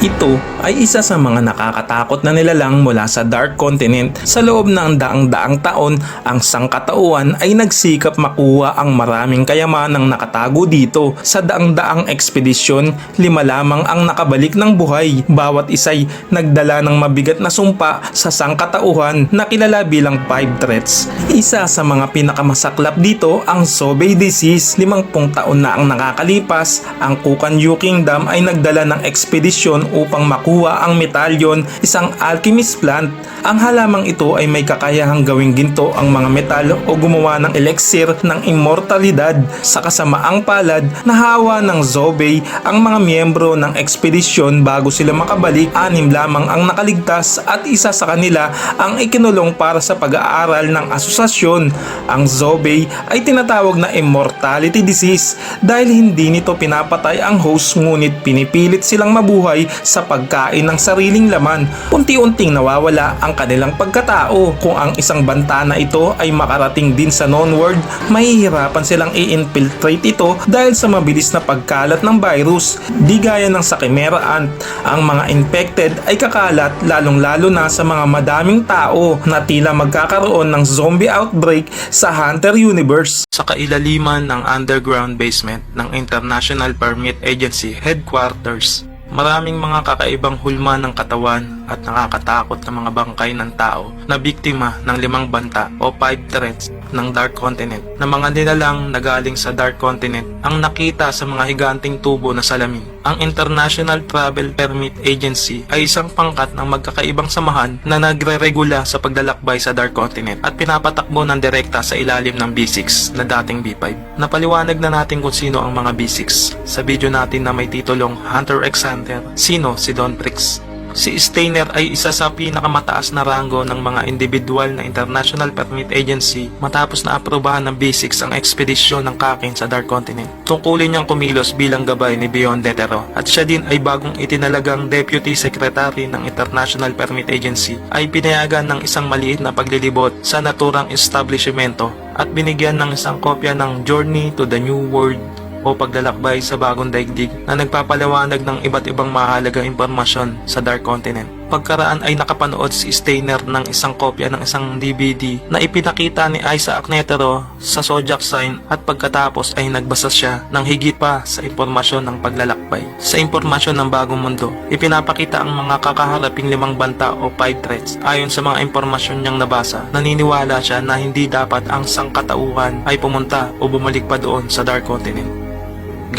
Ito ay isa sa mga nakakatakot na nilalang mula sa Dark Continent. Sa loob ng daang-daang taon, ang sangkatauhan ay nagsikap makuha ang maraming kayamanang nakatago dito. Sa daang-daang ekspedisyon, lima lamang ang nakabalik ng buhay. Bawat isa'y nagdala ng mabigat na sumpa sa sangkatauhan na kilala bilang five threats. Isa sa mga pinakamasaklap dito ang Sobey disease. Limangpung taon na ang nakakalipas, ang Kukanyu Kingdom ay nagdala ng ekspedisyon upang makuha ang metalyon, isang alchemist plant. Ang halamang ito ay may kakayahang gawing ginto ang mga metal o gumawa ng elixir ng immortalidad. Sa kasamaang palad, nahawa ng Zobey ang mga miyembro ng ekspedisyon bago sila makabalik. Anim lamang ang nakaligtas at isa sa kanila ang ikinulong para sa pag-aaral ng asosasyon. Ang Zobey ay tinatawag na immortality disease dahil hindi nito pinapatay ang host ngunit pinipilit silang mabuhay sa pagkain ng sariling laman. Unti-unting nawawala ang kanilang pagkatao. Kung ang isang banta na ito ay makarating din sa non-world, mahihirapan silang i-infiltrate ito dahil sa mabilis na pagkalat ng virus. Di gaya ng sa Chimera Ant, ang mga infected ay kakalat lalong-lalo na sa mga madaming tao na tila magkakaroon ng zombie outbreak sa Hunter Universe. Sa kailaliman ng underground basement ng International Permit Agency headquarters, Maraming mga kakaibang hulma ng katawan at nakakatakot na mga bangkay ng tao na biktima ng limang banta o five threats ng Dark Continent na mga nilalang na galing sa Dark Continent ang nakita sa mga higanting tubo na salamin. Ang International Travel Permit Agency ay isang pangkat ng magkakaibang samahan na nagre-regula sa paglalakbay sa Dark Continent at pinapatakbo ng direkta sa ilalim ng B6 na dating B5. Napaliwanag na natin kung sino ang mga B6 sa video natin na may titulong Hunter x Hunter, Sino si Don Prix? Si Steiner ay isa sa pinakamataas na rango ng mga individual na International Permit Agency matapos na aprobahan ng B6 ang ekspedisyon ng Kakin sa Dark Continent. Tungkulin niyang kumilos bilang gabay ni Beyond Detero at siya din ay bagong itinalagang Deputy Secretary ng International Permit Agency ay pinayagan ng isang maliit na paglilibot sa naturang establishmento at binigyan ng isang kopya ng Journey to the New World o paglalakbay sa bagong daigdig na nagpapaliwanag ng iba't ibang mahalagang impormasyon sa Dark Continent. Pagkaraan ay nakapanood si Steiner ng isang kopya ng isang DVD na ipinakita ni Isaac Netero sa Zodiac Sign at pagkatapos ay nagbasa siya ng higit pa sa impormasyon ng paglalakbay. Sa impormasyon ng bagong mundo, ipinapakita ang mga kakaharaping limang banta o five threats. Ayon sa mga impormasyon niyang nabasa, naniniwala siya na hindi dapat ang sangkatauhan ay pumunta o bumalik pa doon sa Dark Continent.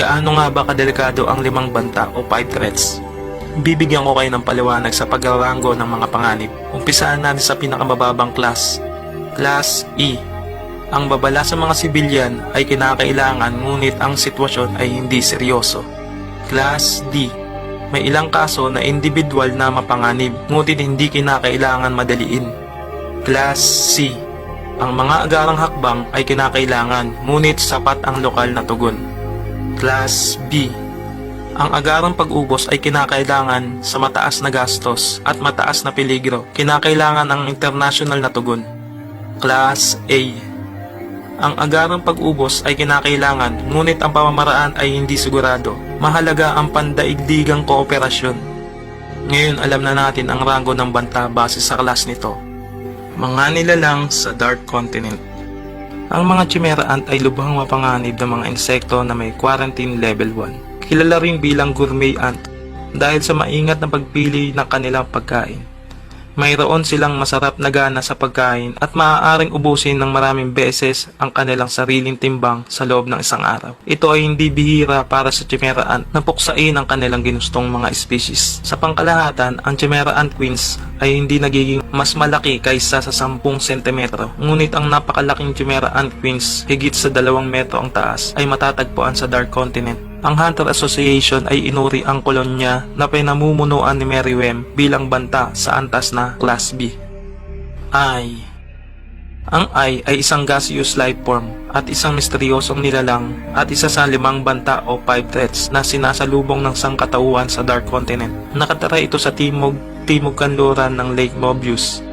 Gaano nga ba kadelikado ang limang banta o five threats? Bibigyan ko kayo ng paliwanag sa pagraranggo ng mga panganib. Umpisaan natin sa pinakamababang class. Class E. Ang babala sa mga sibilyan ay kinakailangan ngunit ang sitwasyon ay hindi seryoso. Class D. May ilang kaso na individual na mapanganib ngunit hindi kinakailangan madaliin. Class C. Ang mga agarang hakbang ay kinakailangan ngunit sapat ang lokal na tugon. Class B. Ang agarang pag-ubos ay kinakailangan sa mataas na gastos at mataas na peligro. Kinakailangan ang international na tugon. Class A. Ang agarang pag-ubos ay kinakailangan ngunit ang pamamaraan ay hindi sigurado. Mahalaga ang pandaigdigang kooperasyon. Ngayon alam na natin ang rango ng banta base sa class nito. Mga nilalang sa Dark Continent. Ang mga chimera ant ay lubhang mapanganib ng mga insekto na may quarantine level 1. Kilala rin bilang gourmet ant dahil sa maingat na pagpili ng kanilang pagkain. Mayroon silang masarap na gana sa pagkain at maaaring ubusin ng maraming beses ang kanilang sariling timbang sa loob ng isang araw. Ito ay hindi bihira para sa chimera ant na puksain ang kanilang ginustong mga species. Sa pangkalahatan, ang chimera ant queens ay hindi nagiging mas malaki kaysa sa 10 cm. Ngunit ang napakalaking chimera ant queens, higit sa 2 metro ang taas, ay matatagpuan sa Dark Continent. Ang Hunter Association ay inuri ang kolonya na pinamumunuan ni Merriwem bilang banta sa antas na Class B. I. Ang I ay isang gaseous life form at isang misteryosong nilalang at isa sa limang banta o five threats na sinasalubong ng sangkatauhan sa Dark Continent. Nakatira ito sa timog, timog kanluran ng Lake Mobius.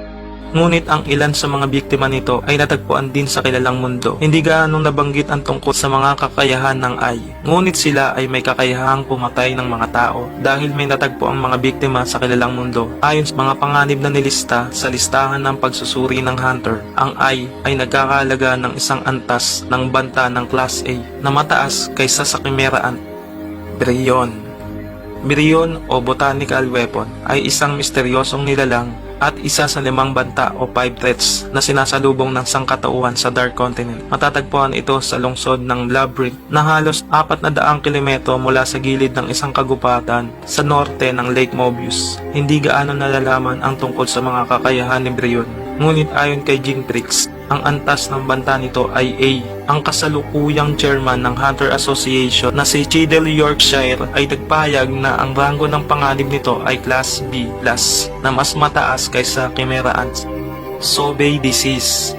Ngunit ang ilan sa mga biktima nito ay natagpuan din sa kilalang mundo. Hindi gaanong nabanggit ang tungkol sa mga kakayahan ng Ay. Ngunit sila ay may kakayahang pumatay ng mga tao dahil may natagpo ang mga biktima sa kilalang mundo. Ayon sa mga panganib na nilista sa listahan ng pagsusuri ng Hunter, ang Ay ay nagkakalaga ng isang antas ng banta ng Class A na mataas kaysa sa Chimera Ant. Bryon Mirion o botanical weapon ay isang misteryosong nilalang at isa sa limang banta o five threats na sinasalubong ng sangkatauhan sa Dark Continent. Matatagpuan ito sa lungsod ng Labyrinth na halos apat na daang kilometro mula sa gilid ng isang kagubatan sa norte ng Lake Mobius. Hindi gaano nalalaman ang tungkol sa mga kakayahan ni Brion. Ngunit ayon kay Jean Prix, ang antas ng banta nito ay A. Ang kasalukuyang chairman ng Hunter Association na si Chidel Yorkshire ay nagpahayag na ang rango ng panganib nito ay Class B na mas mataas kaysa Chimera Ants. Sobey Disease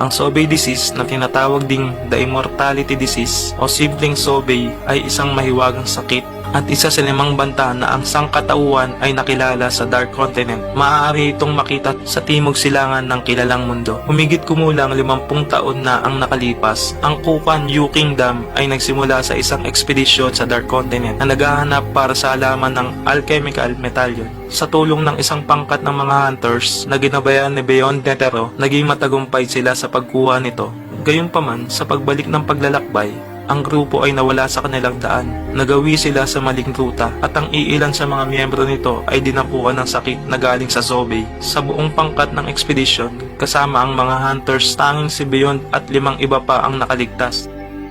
ang Sobey disease na tinatawag ding the immortality disease o simpleng Sobey ay isang mahiwagang sakit at isa sa limang banta na ang sangkatauhan ay nakilala sa Dark Continent. Maaari itong makita sa timog silangan ng kilalang mundo. Humigit kumulang 50 taon na ang nakalipas, ang Kukan Yu Kingdom ay nagsimula sa isang ekspedisyon sa Dark Continent na naghahanap para sa alaman ng alchemical medallion. Sa tulong ng isang pangkat ng mga hunters na ginabayan ni Beyond Netero, naging matagumpay sila sa pagkuha nito. Gayunpaman, sa pagbalik ng paglalakbay, ang grupo ay nawala sa kanilang daan. Nagawi sila sa maling ruta at ang iilan sa mga miyembro nito ay dinapuan ng sakit na galing sa Zobe. Sa buong pangkat ng ekspedisyon, kasama ang mga hunters, tanging si Beyond at limang iba pa ang nakaligtas.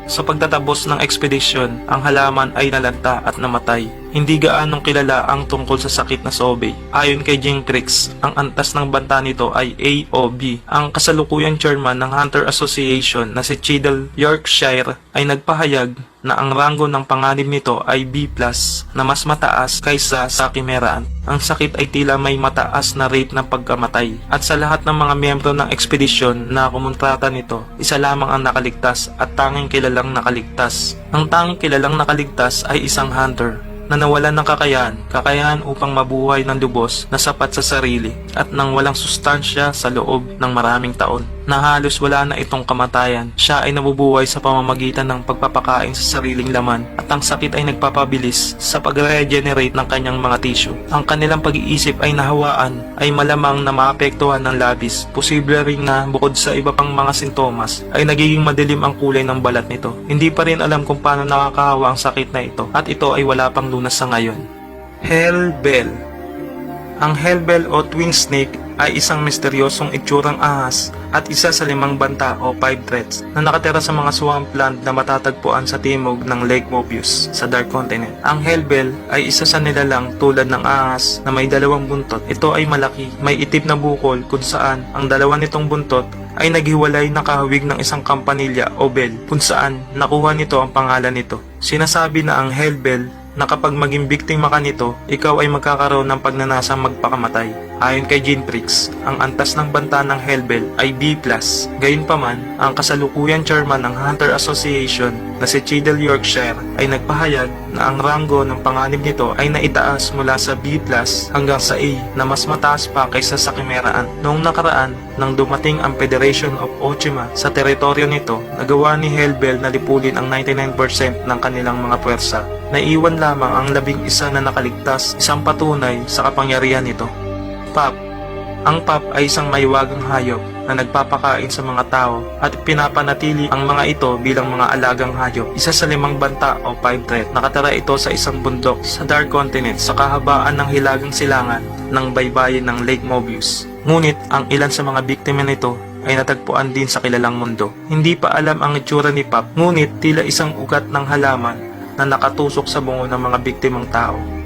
Sa pagtatapos ng ekspedisyon, ang halaman ay nalanta at namatay. Hindi gaanong kilala ang tungkol sa sakit na sobe. Ayon kay Jinkrix, ang antas ng banta nito ay A o B. Ang kasalukuyang chairman ng Hunter Association na si Chidel Yorkshire ay nagpahayag na ang rango ng panganib nito ay B+, na mas mataas kaysa sa Chimera Ant. Ang sakit ay tila may mataas na rate ng pagkamatay. At sa lahat ng mga miyembro ng ekspedisyon na kumontrata nito, isa lamang ang nakaligtas at tanging kilalang nakaligtas. Ang tanging kilalang nakaligtas ay isang hunter na nawalan ng kakayahan, kakayahan upang mabuhay ng lubos na sapat sa sarili at nang walang sustansya sa loob ng maraming taon na halos wala na itong kamatayan. Siya ay nabubuhay sa pamamagitan ng pagpapakain sa sariling laman at ang sakit ay nagpapabilis sa pag-regenerate ng kanyang mga tissue. Ang kanilang pag-iisip ay nahawaan ay malamang na maapektuhan ng labis. Posible rin na bukod sa iba pang mga sintomas ay nagiging madilim ang kulay ng balat nito. Hindi pa rin alam kung paano nakakahawa ang sakit na ito at ito ay wala pang lunas sa ngayon. Hellbell Ang Hellbell o Twin Snake ay isang misteryosong itsurang ahas at isa sa limang banta o five threats na nakatira sa mga swampland na matatagpuan sa timog ng Lake Mobius sa Dark Continent. Ang Hellbell ay isa sa nilalang tulad ng ahas na may dalawang buntot. Ito ay malaki, may itip na bukol kung saan ang dalawa nitong buntot ay naghiwalay na kahawig ng isang kampanilya o bell kung saan nakuha nito ang pangalan nito. Sinasabi na ang Hellbell na kapag maging biktima ka nito, ikaw ay magkakaroon ng pagnanasang magpakamatay. Ayon kay Jean Prix, ang antas ng banta ng Hellbell ay B+. Gayunpaman, ang kasalukuyang chairman ng Hunter Association na si Chidel Yorkshire ay nagpahayag na ang rango ng panganib nito ay naitaas mula sa B+, hanggang sa A na mas mataas pa kaysa sa Chimera Ant. Noong nakaraan, nang dumating ang Federation of Ochima sa teritoryo nito, nagawa ni Hellbell na lipulin ang 99% ng kanilang mga puwersa. Naiwan lamang ang labing isa na nakaligtas, isang patunay sa kapangyarihan nito. Pop Ang pop ay isang maiwagang hayop na nagpapakain sa mga tao at pinapanatili ang mga ito bilang mga alagang hayop. Isa sa limang banta o five threat. Nakatara ito sa isang bundok sa Dark Continent sa kahabaan ng hilagang silangan ng baybayin ng Lake Mobius. Ngunit ang ilan sa mga biktima nito ay natagpuan din sa kilalang mundo. Hindi pa alam ang itsura ni Pop, ngunit tila isang ugat ng halaman na nakatusok sa bungo ng mga biktimang tao.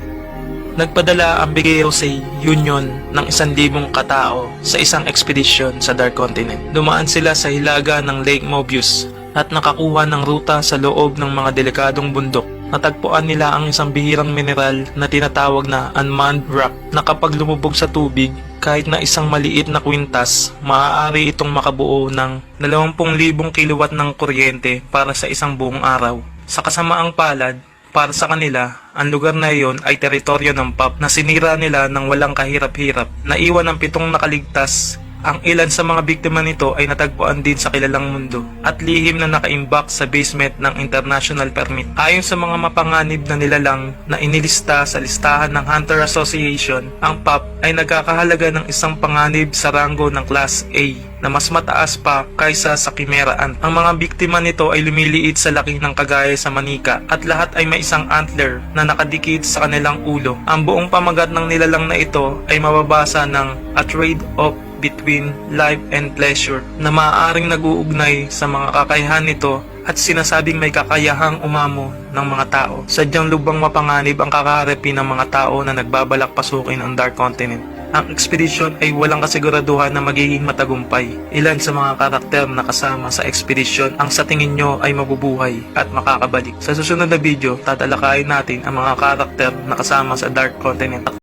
Nagpadala ang Bigay Jose Union ng isang libong katao sa isang ekspedisyon sa Dark Continent. Dumaan sila sa hilaga ng Lake Mobius at nakakuha ng ruta sa loob ng mga delikadong bundok. Natagpuan nila ang isang bihirang mineral na tinatawag na unmanned rock na kapag lumubog sa tubig, kahit na isang maliit na kwintas, maaari itong makabuo ng 20,000 kilowatt ng kuryente para sa isang buong araw. Sa kasamaang palad, para sa kanila, ang lugar na iyon ay teritoryo ng PAP na sinira nila ng walang kahirap-hirap. Naiwan ang pitong nakaligtas Ang ilan sa mga biktima nito ay natagpuan din sa kilalang mundo at lihim na nakaimbak sa basement ng International Permit. Ayon sa mga mapanganib na nilalang na inilista sa listahan ng Hunter Association, ang PAP ay nagkakahalaga ng isang panganib sa ranggo ng Class A na mas mataas pa kaysa sa kimeraan. Ang mga biktima nito ay lumiliit sa laki ng kagaya sa manika at lahat ay may isang antler na nakadikit sa kanilang ulo. Ang buong pamagat ng nilalang na ito ay mababasa ng a trade of between life and pleasure na maaaring nag-uugnay sa mga kakayahan nito at sinasabing may kakayahang umamo ng mga tao. Sadyang lubang mapanganib ang kakaharapin ng mga tao na nagbabalak pasukin ang Dark Continent. Ang ekspedisyon ay walang kasiguraduhan na magiging matagumpay. Ilan sa mga karakter na kasama sa ekspedisyon ang sa tingin nyo ay mabubuhay at makakabalik. Sa susunod na video, tatalakayin natin ang mga karakter na kasama sa Dark Continent.